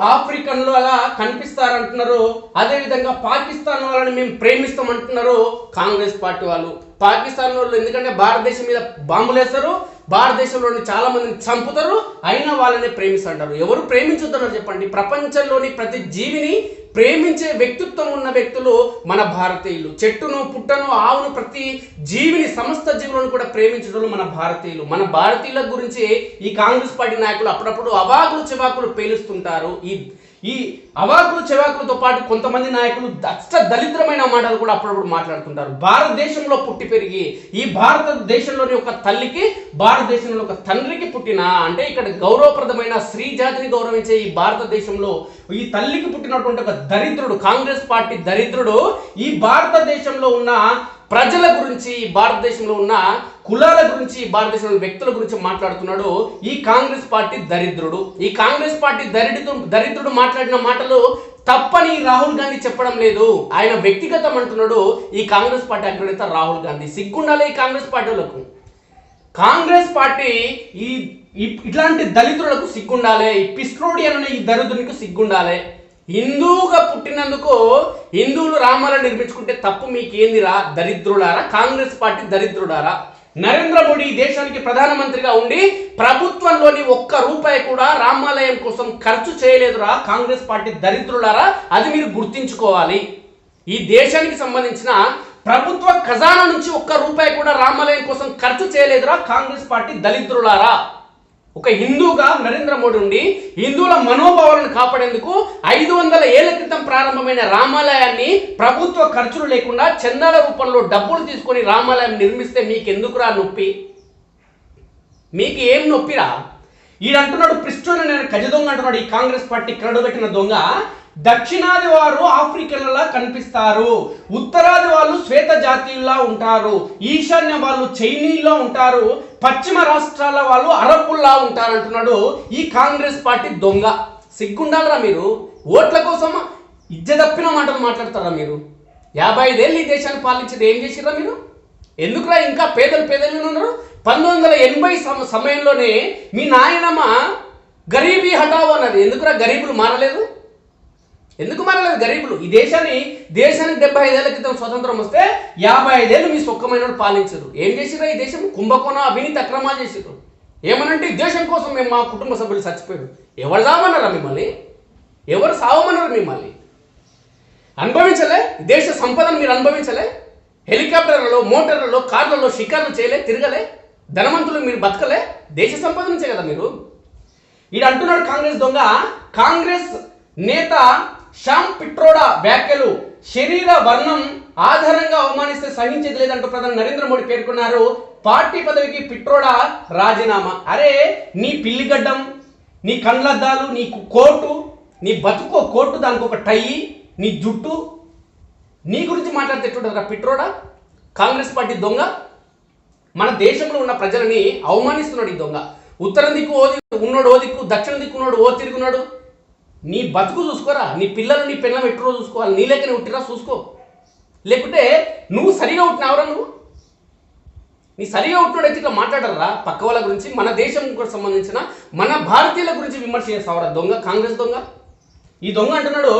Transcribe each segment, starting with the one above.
ఆఫ్రికన్లు అలా కనిపిస్తారంటున్నారు. అదేవిధంగా పాకిస్తాన్ వాళ్ళని మేము ప్రేమిస్తామంటున్నారు కాంగ్రెస్ పార్టీ వాళ్ళు. పాకిస్తాన్ వాళ్ళు ఎందుకంటే భారతదేశం మీద బాంబులు వేస్తారు భారతదేశంలోని చాలా మందిని చంపుతారు అయినా వాళ్ళని ప్రేమిస్తుంటారు. ఎవరు ప్రేమించుతున్నారు చెప్పండి. ప్రపంచంలోని ప్రతి జీవిని ప్రేమించే వ్యక్తిత్వం ఉన్న వ్యక్తులు మన భారతీయులు. చెట్టును పుట్టను ఆవును ప్రతి జీవిని సమస్త జీవులను కూడా ప్రేమించడం మన భారతీయులు. మన భారతీయుల గురించి ఈ కాంగ్రెస్ పార్టీ నాయకులు అప్పుడప్పుడు అవాకులు చివాకులు పేలుస్తుంటారు. ఈ ఈ అవాకులు చెవాకులతో పాటు కొంతమంది నాయకులు అష్ట దళిద్రమైన మాటలు కూడా అప్పుడప్పుడు మాట్లాడుతుంటారు. భారతదేశంలో పుట్టి పెరిగి ఈ భారతదేశంలోని ఒక తల్లికి భారతదేశంలో ఒక తండ్రికి పుట్టిన అంటే ఇక్కడ గౌరవప్రదమైన స్త్రీ జాతిని గౌరవించే ఈ భారతదేశంలో ఈ తల్లికి పుట్టినటువంటి ఒక దరిద్రుడు కాంగ్రెస్ పార్టీ దరిద్రుడు ఈ భారతదేశంలో ఉన్న ప్రజల గురించి భారతదేశంలో ఉన్న కులాల గురించి భారతదేశంలో వ్యక్తుల గురించి మాట్లాడుతున్నాడు ఈ కాంగ్రెస్ పార్టీ దరిద్రుడు. ఈ కాంగ్రెస్ పార్టీ దరిద్రుడు దరిద్రుడు మాట్లాడిన మాటలు తప్పని రాహుల్ గాంధీ చెప్పడం లేదు. ఆయన వ్యక్తిగతం అంటున్నాడు ఈ కాంగ్రెస్ పార్టీ అగ్రనేత రాహుల్ గాంధీ. సిగ్గుండాలి ఈ కాంగ్రెస్ పార్టీలకు కాంగ్రెస్ పార్టీ ఈ ఈ- ఇట్లాంటి దళితులకు సిగ్గుండాలి ఈ పిస్ట్రోడియన్ అనే ఈ దరిద్రునికి సిగ్గుండాలి. హిందువుగా పుట్టినందుకు హిందువులు రామాలను నిర్మించుకుంటే తప్పు మీకేందిరా? దరిద్రులారా? కాంగ్రెస్ పార్టీ దరిద్రుడారా? నరేంద్ర మోడీ ఈ దేశానికి ప్రధానమంత్రిగా ఉండి ప్రభుత్వంలోని ఒక్క రూపాయి కూడా రామాలయం కోసం ఖర్చు చేయలేదురా. కాంగ్రెస్ పార్టీ దరిద్రులారా? అది మీరు గుర్తించుకోవాలి. ఈ దేశానికి సంబంధించిన ప్రభుత్వ ఖజానా నుంచి ఒక్క రూపాయి కూడా రామాలయం కోసం ఖర్చు చేయలేదురా. కాంగ్రెస్ పార్టీ దరిద్రులారా? ఒక హిందూగా నరేంద్ర మోడీ ఉండి హిందువుల మనోభావాలను కాపాడేందుకు ఐదు వందల ఏళ్ళ క్రితం ప్రారంభమైన రామాలయాన్ని ప్రభుత్వ ఖర్చులు లేకుండా చందాల రూపంలో డబ్బులు తీసుకొని రామాలయం నిర్మిస్తే మీకెందుకురా నొప్పి? మీకు ఏం నొప్పిరా? ఈడంటున్నాడు పిస్టోన్ నేను కజ దొంగ అంటున్నాడు ఈ కాంగ్రెస్ పార్టీ కరడుగట్టిన దొంగ. దక్షిణాది వారు ఆఫ్రికన్లా కనిపిస్తారు. ఉత్తరాది వాళ్ళు శ్వేత జాతీయుల్లా ఉంటారు. ఈశాన్య వాళ్ళు చైనీల్లో ఉంటారు. పశ్చిమ రాష్ట్రాల వాళ్ళు అరబ్బుల్లా ఉంటారు అంటున్నాడు ఈ కాంగ్రెస్ పార్టీ దొంగ. సిగ్గుండాలరా మీరు? ఓట్ల కోసం ఇజ్జదప్పిన మాటలు మాట్లాడతారా మీరు? యాభై ఐదేళ్ళు ఈ దేశాన్ని పాలించేది ఏం చేసిరా మీరు? ఎందుకురా ఇంకా పేదలు పేదలు ఉన్నారు? పంతొమ్మిది వందల ఎనభై సమ సమయంలోనే మీ నాయనమ్మ గరీబీ హటావో అన్నది. ఎందుకురా గరీబులు మారలేదు? ఎందుకు మారలేదు? గరీబులు. ఈ దేశాన్ని దేశానికి డెబ్బై ఐదేళ్ళ క్రితం స్వతంత్రం వస్తే యాభై ఐదేళ్ళు మీ సుఖమైన పాలించరు ఏం చేసిరా ఈ దేశం? కుంభకోణ అవినీతి అక్రమాలు చేసిర్రు. ఏమనంటే ఈ దేశం కోసం మేము మా కుటుంబ సభ్యులు చచ్చిపోయారు. ఎవరు సావమన్నారా మిమ్మల్ని? ఎవరు సావమన్నారు మిమ్మల్ని? అనుభవించలే? దేశ సంపదను మీరు అనుభవించలే? హెలికాప్టర్లలో మోటార్లలో కార్లలో షికార్లు చేయలే? తిరగలే? ధనవంతులు మీరు బతకలే? దేశ సంపద నుంచే కదా మీరు? ఈడు అంటున్నాడు కాంగ్రెస్ దొంగ. కాంగ్రెస్ నేత షామ్ పిట్రోడా వ్యాఖ్యలు శరీర వర్ణం ఆధారంగా అవమానిస్తే సహించేది లేదంటూ ప్రధాని నరేంద్ర మోడీ పేర్కొన్నారు. పార్టీ పదవికి పిట్రోడా రాజీనామా? అరే నీ పిల్లిగడ్డం నీ కండ్లద్దాలు నీ కోటు నీ బతుకో కోటు దానికి ఒక టై నీ జుట్టు. నీ గురించి మాట్లాడితే ఎట్లుంటుందిరా పిట్రోడా? కాంగ్రెస్ పార్టీ దొంగ? మన దేశంలో ఉన్న ప్రజలని అవమానిస్తున్నాడు ఈ దొంగ. ఉత్తరం దిక్కు ఓ దిక్కు ఓ దిక్కు దక్షిణ దిక్కున్నాడు ఓ తిరుగున్నాడు. నీ బతుకు చూసుకోరా? నీ పిల్లలు నీ పిల్లలు ఎట్టురో చూసుకోవాలి? నీ లెక్కనే ఉట్టిరా? చూసుకో. లేకుంటే నువ్వు సరిగా ఉంటున్నావురా నువ్వు? నీ సరిగా ఉంటున్నాడైతే ఇట్లా మాట్లాడరా? పక్క వాళ్ళ గురించి మన దేశం కూడా సంబంధించిన మన భారతీయుల గురించి విమర్శ చేస్తావరా? దొంగ? కాంగ్రెస్ దొంగ? ఈ దొంగ అంటున్నాడు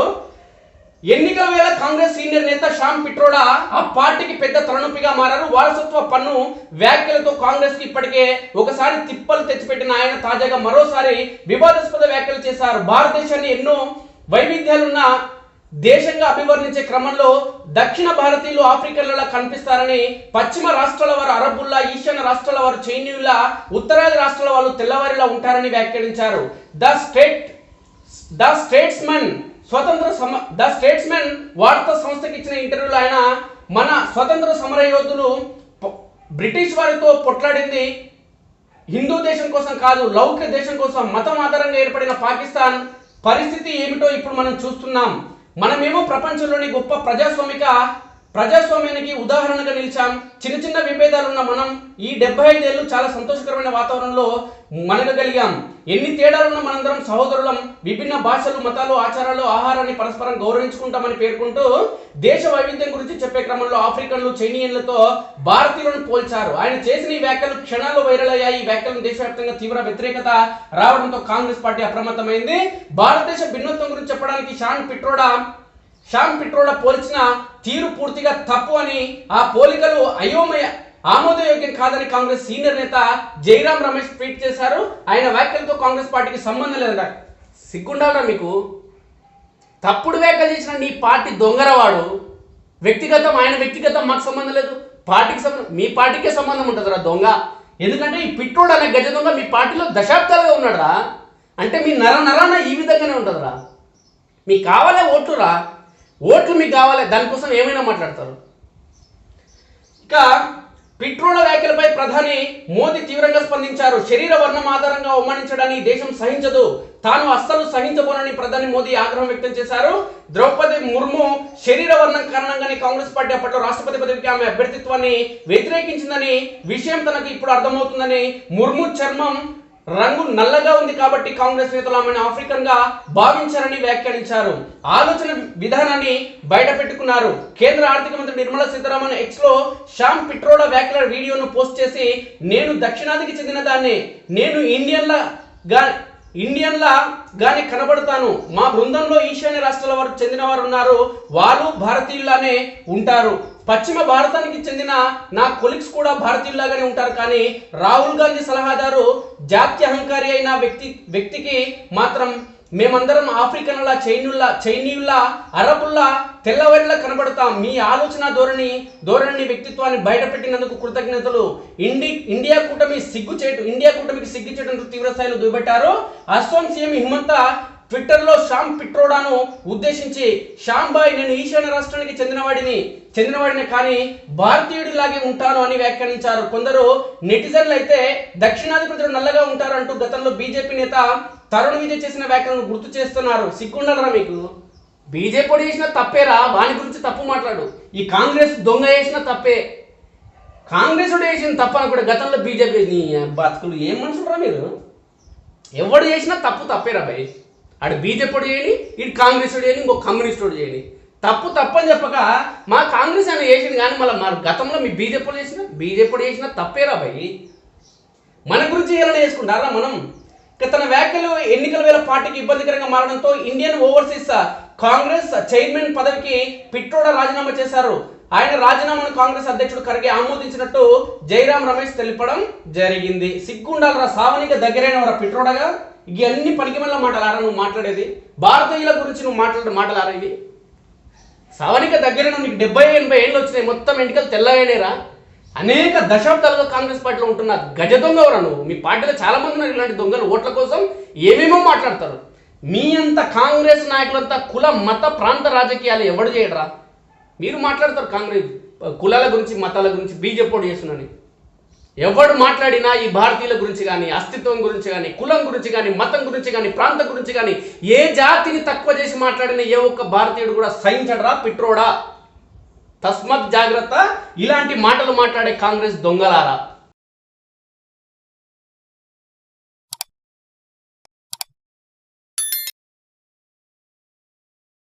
ఎన్నికల వేళ కాంగ్రెస్ సీనియర్ నేత శ్యామ్ పిట్రోడా ఆ పార్టీకి పెద్ద తలనొప్పిగా మారారు. వారసత్వ పన్ను వ్యాఖ్యలతో కాంగ్రెస్కి ఇప్పటికే ఒకసారి తిప్పలు తెచ్చిపెట్టిన ఆయన తాజాగా మరోసారి వివాదాస్పద వ్యాఖ్యలు చేశారు. భారతదేశాన్ని ఎన్నో వైవిధ్యాలున్న దేశంగా అభివర్ణించే క్రమంలో దక్షిణ భారతీయులు ఆఫ్రికన్లలా కనిపిస్తారని పశ్చిమ రాష్ట్రాల వారు అరబ్బుల్లా ఈశాన్య రాష్ట్రాల వారు చైనీయులా ఉత్తరాది రాష్ట్రాల వాళ్ళు తెల్లవారిలా ఉంటారని వ్యాఖ్యానించారు. ద స్టేట్ ద స్టేట్స్మెన్ స్వతంత్ర సమ ద స్టేట్స్మెన్ వార్తా సంస్థకి ఇచ్చిన ఇంటర్వ్యూలో ఆయన మన స్వతంత్ర సమర యోధులు బ్రిటిష్ వారితో పొట్లాడింది హిందూ దేశం కోసం కాదు లౌకిక దేశం కోసం మతం ఆధారంగా ఏర్పడిన పాకిస్తాన్. పరిస్థితి ఏమిటో ఇప్పుడు మనం చూస్తున్నాం. మనమేమో ప్రపంచంలోని గొప్ప ప్రజాస్వామిక ప్రజాస్వామ్యానికి ఉదాహరణగా నిలిచాం. చిన్న చిన్న విభేదాలు ఉన్న మనం ఈ డెబ్బై ఐదేళ్ళు చాలా సంతోషకరమైన వాతావరణంలో మనగగలిగాం ఎన్ని తేడాలున్న మనందరం సహోదరులం విభిన్న భాషలు మతాలు ఆచారాలు ఆహారాన్ని పరస్పరం గౌరవించుకుంటామని పేర్కొంటూ దేశ వైవిధ్యం గురించి చెప్పే క్రమంలో ఆఫ్రికన్లు చైనీయులతో భారతీయులను పోల్చారు. ఆయన చేసిన ఈ వ్యాఖ్యలు క్షణాలు వైరల్ అయ్యాయి. ఈ వ్యాఖ్యలను దేశవ్యాప్తంగా తీవ్ర వ్యతిరేకత రావడంతో కాంగ్రెస్ పార్టీ అప్రమత్తమైంది. భారతదేశ భిన్నత్వం గురించి చెప్పడానికి షాన్ పిట్రోడా షాన్ పిట్రోడా పోల్చిన తీరు పూర్తిగా తప్పు అని ఆ పోలికలు అయోమయ ఆమోదయోగ్యం కాదని కాంగ్రెస్ సీనియర్ నేత జైరాం రమేష్ ట్వీట్ చేశారు. ఆయన వ్యాఖ్యలతో కాంగ్రెస్ పార్టీకి సంబంధం లేదంట సిగ్గుండాలరా మీకు? తప్పుడు వ్యాఖ్యలు చేసిన నీ పార్టీ దొంగరవాడు. వ్యక్తిగతం ఆయన వ్యక్తిగతం మాకు సంబంధం లేదు. పార్టీకి సంబంధం మీ పార్టీకే సంబంధం ఉంటుందిరా దొంగ. ఎందుకంటే ఈ పిట్రోడ్ అనే గజ దొంగ మీ పార్టీలో దశాబ్దాలుగా ఉన్నాడు అంటే మీ నర నరాన ఈ విధంగానే ఉంటుందిరా. మీకు కావాలే ఓటురా ఓట్లు మీకు కావాలి దానికోసం ఏమైనా మాట్లాడతారు? ఇక పెట్రోల వ్యాఖ్యలపై ప్రధాని మోదీ తీవ్రంగా స్పందించారు. శరీర వర్ణం ఆధారంగా అవమానించడాన్ని దేశం సహించదు. తాను అస్సలు సహించబోనని ప్రధాని మోదీ ఆగ్రహం వ్యక్తం చేశారు. ద్రౌపది ముర్ము శరీర వర్ణం కారణంగానే కాంగ్రెస్ పార్టీ అప్పట్లో రాష్ట్రపతి పదవికి ఆమె అభ్యర్థిత్వాన్ని వ్యతిరేకించిందని విషయం తనకు ఇప్పుడు అర్థమవుతుందని ముర్ము చర్మం రంగు నల్లగా ఉంది కాబట్టి కాంగ్రెస్ నేతలు ఆమెను ఆఫ్రికన్గా భావించారని వ్యాఖ్యానించారు. ఆలోచన విధానాన్ని బయట పెట్టుకున్నారు. కేంద్ర ఆర్థిక మంత్రి నిర్మలా సీతారామన్ ఎక్స్లో శ్యామ్ పిట్రోడా వ్యాఖ్యల వీడియోను పోస్ట్ చేసి నేను దక్షిణాదికి చెందిన దాన్ని. నేను ఇండియన్ల గా ఇండియన్లా గానే కనబడతాను. మా బృందంలో ఈశాన్య రాష్ట్రాల వారు చెందిన వారు ఉన్నారు వాళ్ళు భారతీయులానే ఉంటారు. పశ్చిమ భారతానికి చెందిన నా కొలిగ్స్ కూడా భారతీయులాగానే ఉంటారు. కానీ రాహుల్ గాంధీ సలహాదారు జాతి అహంకారి అయిన వ్యక్తి వ్యక్తికి మాత్రం మేమందరం ఆఫ్రికన్ల చైనీయుల్లా చైనీయుల్లా అరబుల్లా తెల్లవారిలా కనబడతాం. మీ ఆలోచన ధోరణి ధోరణి వ్యక్తిత్వాన్ని బయటపెట్టినందుకు కృతజ్ఞతలు. ఇండి ఇండియా కూటమి సిగ్గు చేయటం ఇండియా కూటమికి సిగ్గు చేయడం తీవ్ర స్థాయిలో దుబెట్టారు అస్సాం సీఎం హిమంత ట్విట్టర్లో శ్యామ్ పిట్రోడాను ఉద్దేశించి శ్యామ్ బాయ్ నేను ఈశాన్య రాష్ట్రానికి చెందినవాడిని. చెందినవాడిని కానీ భారతీయుడిలాగే ఉంటాను అని వ్యాఖ్యానించారు. కొందరు నెటిజన్లు అయితే దక్షిణాది ప్రజలు నల్లగా ఉంటారు అంటూ గతంలో బీజేపీ నేత తరుణ్ విజయ్ చేసిన వ్యాఖ్యలను గుర్తు చేస్తున్నారు. సిగ్గుండరా మీకు? బీజేపీ చేసిన తప్పేరా? వాని గురించి తప్పు మాట్లాడు. ఈ కాంగ్రెస్ దొంగ చేసిన తప్పే. కాంగ్రెస్ చేసిన తప్ప కూడా గతంలో బీజేపీ బతుకులు ఏం మనుషులరా మీరు? ఎవడు చేసినా తప్పు తప్పేరా భయ్? ఆడు బీజేపీ చేయని ఇటు కాంగ్రెస్ చేయని ఇంకో కమ్యూనిస్ట్ చేయని. తప్పు తప్పని చెప్పక మా కాంగ్రెస్ అని చేసింది కానీ మళ్ళీ మన గతంలో మీ బీజేపీ చేసిన బీజేపీ చేసిన తప్పేరా భయ్? మన గురించి ఏమైనా చేసుకుంటారా మనం? ఇక తన వ్యాఖ్యలు ఎన్నికల వేళ పార్టీకి ఇబ్బందికరంగా మారడంతో ఇండియన్ ఓవర్సీస్ కాంగ్రెస్ చైర్మన్ పదవికి పిట్రోడా రాజీనామా చేశారు. ఆయన రాజీనామాను కాంగ్రెస్ అధ్యక్షుడు ఖర్గే ఆమోదించినట్టు జైరాం రమేష్ తెలిపడం జరిగింది. సిగ్గుండాలరా సావనిక దగ్గరైన వారా పిట్రోడగా? ఇవన్నీ పనికిమల్ల మాటలారా? నువ్వు మాట్లాడేది? భారతీయుల గురించి నువ్వు మాట్లాడే మాటలారా ఇవి? సవరిక దగ్గర నీకు డెబ్బై ఎనభై ఏళ్ళు వచ్చినాయి. మొత్తం ఎన్నికలు తెల్లగానేరా అనేక దశాబ్దాలుగా కాంగ్రెస్ పార్టీలో ఉంటున్న గజ దొంగవరా నువ్వు? మీ పార్టీలో చాలా మంది ఉన్నారు ఇలాంటి దొంగలు. ఓట్ల కోసం ఏమేమో మాట్లాడతారు. మీ అంత కాంగ్రెస్ నాయకులంతా కుల మత ప్రాంత రాజకీయాలు ఎవడు చేయడరా? మీరు మాట్లాడతారు కాంగ్రెస్ కులాల గురించి మతాల గురించి. బీజేపీ చేస్తున్నాను ఎవడు మాట్లాడినా ఈ భారతీయుల గురించి కానీ అస్తిత్వం గురించి కానీ కులం గురించి కానీ మతం గురించి కానీ ప్రాంతం గురించి కానీ ఏ జాతిని తక్కువ చేసి మాట్లాడిన ఏ ఒక్క భారతీయుడు కూడా సహించడరా పిట్రోడా? తస్మత్ జాగ్రత్త ఇలాంటి మాటలు మాట్లాడే కాంగ్రెస్ దొంగలారా?